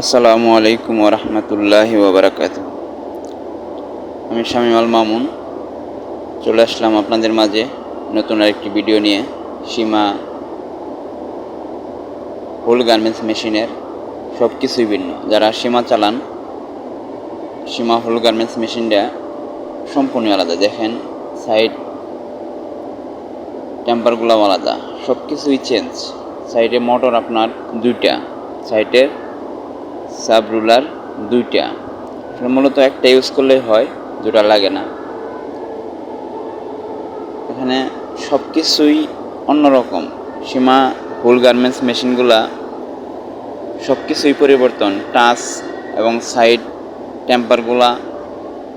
আসসালামু আলাইকুম ওরহমতুল্লাহি ওবরাকাত। আমি শামিমাল মামুন, চলে আসলাম আপনাদের মাঝে নতুন আরেকটি ভিডিও নিয়ে, সীমা হোল গার্মেন্টস মেশিনের সব কিছুই ভিন্ন। যারা সীমা চালান, সীমা হোল গার্মেন্টস মেশিনটা সম্পূর্ণ আলাদা। দেখেন, সাইড টেম্পারগুলো আলাদা সব কিছুই চেঞ্জ। সাইডে মোটর আপনার দুইটা, সাইডের সাব রুলার দুইটা মূলত একটা ইউজ করলেই হয়, দুটা লাগে না। এখানে সব কিছুই অন্যরকম। সীমা হোল গার্মেন্টস মেশিনগুলা সব কিছুই পরিবর্তন। টাচ এবং সাইড টেম্পারগুলা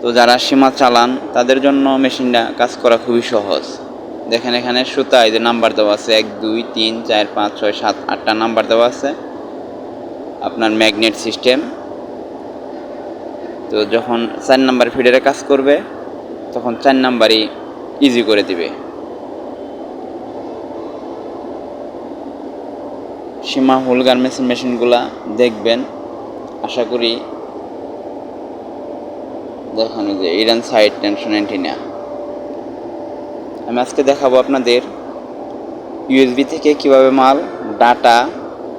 তো যারা সীমা চালান, তাদের জন্য মেশিনটা কাজ করা খুবই সহজ। দেখেন এখানে সুতা, এই যে নাম্বার দেওয়া আছে, এক, দুই, তিন, চার, পাঁচ, ছয়, সাত, আটটা নাম্বার দেওয়া আছে। আপনার ম্যাগনেট সিস্টেম তো যখন চার নাম্বার ফিডারে কাজ করবে, তখন চার নাম্বারই ইজি করে দিবে। সীমা হোল গার্মেন্টস মেশিনগুলা দেখবেন। আশা করি দেখেন যে ইরান সাইড টেনশন অ্যান্টিনা আমি আজকে দেখাবো আপনাদের ইউএসবি থেকে কীভাবে মাল ডাটা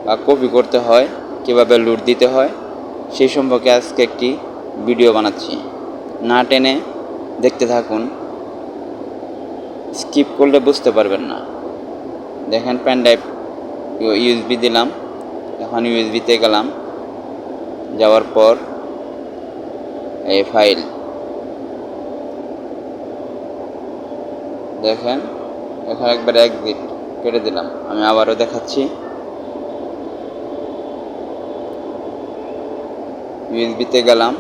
বা কপি করতে হয়। কীভাবে লুট দিতে হয় সেই সম্পর্কে আজকে একটি ভিডিও বানাচ্ছি। না টেনে দেখতে থাকুন। স্কিপ করলে বুঝতে পারবেন না। দেখেন প্যান ড্রাইভ ইউএসবি দিলাম। এখন ইউএসবিতে গেলাম। যাওয়ার পর এই ফাইল দেখেন, এখানে একবার একদিক কেটে দিলাম। আমি আবারও দেখাচ্ছি। ইউএসবিতে গেলাম।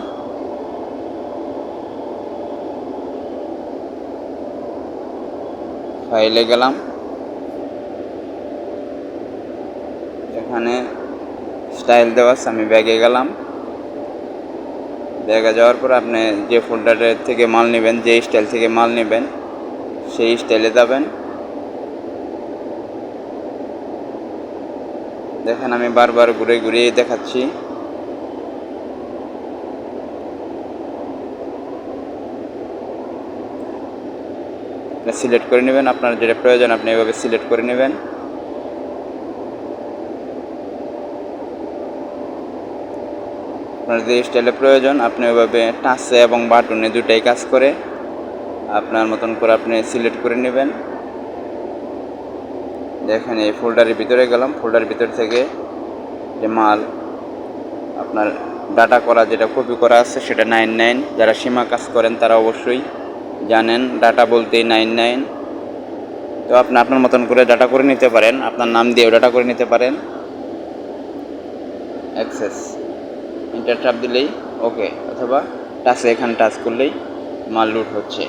ফাইলে গেলাম। এখানে স্টাইল দেওয়া আছে, আমি ব্যাগে গেলাম। ব্যাগে যাওয়ার পর আপনি যে ফোল্ডারের থেকে মাল নেবেন, যে স্টাইল থেকে মাল নেবেন, সেই স্টাইলে যাবেন। দেখেন আমি বারবার ঘুরে ঘুরে দেখাচ্ছি। আপনি সিলেক্ট করে নেবেন, আপনার যেটা প্রয়োজন আপনি এভাবে সিলেক্ট করে নেবেন। আপনার যে স্টাইলে প্রয়োজন, আপনি ওইভাবে টাচে এবং বাটনে দুটাই কাজ করে আপনার মতন করে আপনি সিলেক্ট করে নেবেন। দেখেন, এই ফোল্ডারের ভিতরে গেলাম। ফোল্ডারের ভিতর থেকে যে মাল আপনার ডাটা করা, যেটা কপি করা আছে, সেটা নাইন নাইন যারা সীমা কাজ করেন, তারা অবশ্যই জানেন ডাটা বলতে নাইন নাইন তো আপনি আপনার মতন করে ডাটা করে নিতে পারেন। আপনার নাম দিয়েও ডাটা করে নিতে পারেন। অ্যাক্সেস ইন্টার চাপ দিলেই ওকে অথবা টাচে এখানে টাচ করলেই মাল লুট হচ্ছে।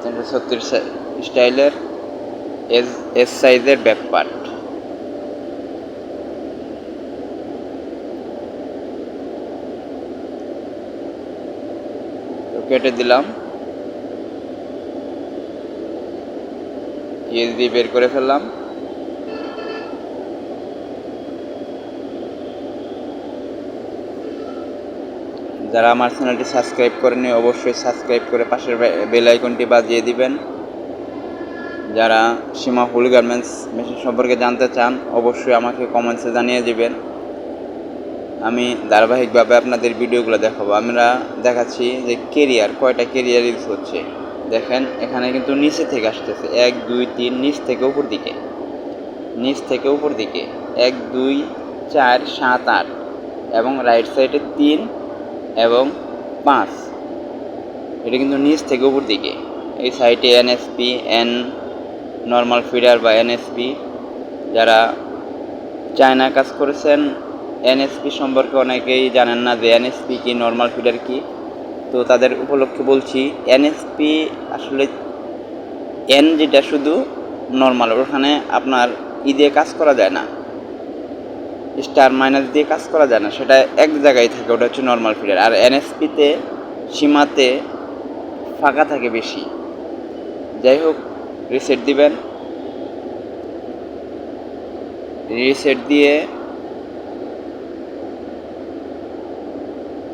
তিনশো সত্তর স্টাইলের এস এস সাইজের ব্যাক পার্ট কেটে দিলাম। ইউএসবি বের করে ফেললাম। যারা আমার চ্যানেলটি সাবস্ক্রাইব করেনি অবশ্যই সাবস্ক্রাইব করে পাশের বেল আইকনটি বাজিয়ে দিবেন। যারা সীমা ফুল গার্মেন্টস মেশিন সম্পর্কে জানতে চান, অবশ্যই আমাকে কমেন্টসে জানিয়ে দিবেন। আমি ধারাবাহিকভাবে আপনাদের ভিডিওগুলো দেখাবো। আমরা দেখাচ্ছি যে কেরিয়ার কয়টা কেরিয়ার ইউজ হচ্ছে। দেখেন, এখানে কিন্তু নিচে থেকে আসতেছে। এক, দুই, তিন, নিচ থেকে উপর দিকে। নিচ থেকে উপর দিকে। এক, দুই, চার, সাত, আট। এবং রাইট সাইডে তিন এবং পাঁচ। এটা কিন্তু নিচ থেকে উপর দিকে। এই সাইডে এনএসপি এন নর্মাল ফিডার বা এনএসপি যারা চায়না কাজ করেছেন এনএসপি সম্পর্কে অনেকেই জানেন না যে এনএসপি কি নর্মাল ফিডার কি? তো তাদের উপলক্ষে বলছি এনএসপি আসলে এন যেটা শুধু নর্মাল ওখানে আপনার ই দিয়ে কাজ করা যায় না। স্টার মাইনাস দিয়ে কাজ করা যায় না, সেটা এক জায়গায় থাকে, ওটা হচ্ছে নর্মাল ফিডার আর এনএসপিতে সীমাতে ফাঁকা থাকে বেশি। যাই হোক রিসেট দিবেন। রিসেট দিয়ে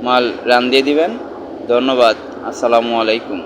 মাল রান দিয়ে দিবেন। ধন্যবাদ। আসসালামু আলাইকুম।